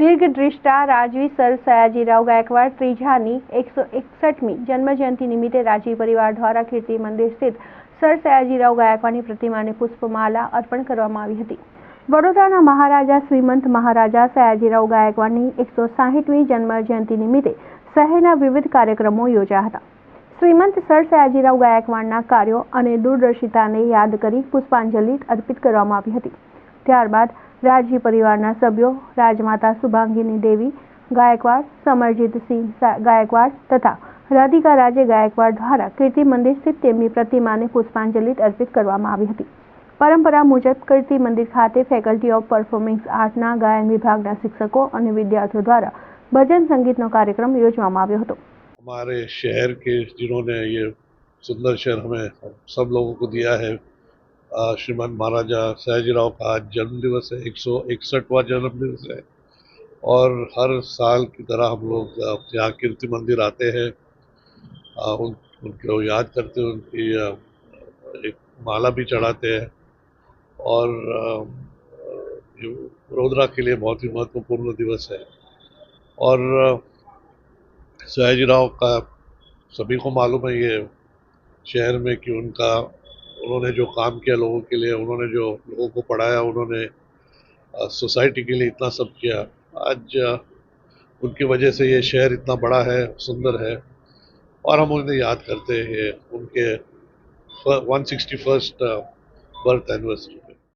દીર્ઘદ્રષ્ટા રાજવી સર સયાજીરાવ ગાયકવાડ ત્રીજાની એકસો એકસઠમી જન્મજયંતિ નિમિત્તે રાજવી પરિવાર દ્વારા કીર્તિ મંદિર સ્થિત સર સયાજીરાવ ગાયકવાડની પ્રતિમાને પુષ્પમાલા અર્પણ કરવામાં આવી હતી. વડોદરાના મહારાજા શ્રીમંત મહારાજા સયાજીરાવ ગાયકવાડની એકસો સાહીઠમી જન્મજયંતિ નિમિત્તે શહેરના વિવિધ કાર્યક્રમો યોજાયા હતા. શ્રીમંત સર સયાજીરાવ ગાયકવાડના કાર્યો અને દૂરદર્શિતાને યાદ કરી પુષ્પાંજલિ અર્પિત કરવામાં આવી હતી. ત્યારબાદ રાજવી પરિવારના સભ્યો રાજમાતા શુભાંગીની દેવી ગાયકવાડ સમરજીતસિંહ સા- ગાયકવાડ તથા રાધિકા રાજે ગાયકવાડ દ્વારા કીર્તિ મંદિર સ્થિત તેમની પ્રતિમાને પુષ્પાંજલિ અર્પિત કરવામાં આવી હતી પરંપરા મુજબ કીર્તિ મંદિર ખાતે ફેકલ્ટી ઓફ પરફોર્મિંગ આર્ટના ગાયન વિભાગના શિક્ષકો અને વિદ્યાર્થીઓ દ્વારા ભજન સંગીતનો કાર્યક્રમ યોજવામાં આવ્યો હતો हमारे शहर के जिन्होंने ये सुंदर शहर हमें हम सब लोगों को दिया है अ, श्रीमान महाराजा सयाजीराव का आज जन्मदिवस है एक सौ इकसठवा जन्मदिवस है। और हर साल की तरह हम लोग यहाँ कीर्ति मंदिर आते हैं। उन उनको याद करते हैं उनकी एक माला भी चढ़ाते हैं। और वडोदरा के लिए बहुत ही महत्वपूर्ण दिवस है। और अ, सयाजी राव का सभी को मालूम है ये शहर में कि उनका उन्होंने जो काम किया लोगों के लिए, उन्होंने जो लोगों को पढ़ाया, उन्होंने सोसाइटी के लिए इतना सब किया। आज उनकी वजह से ये शहर इतना बड़ा है, सुंदर है, और हम उन्हें याद करते हैं उनके one sixty first birth anniversary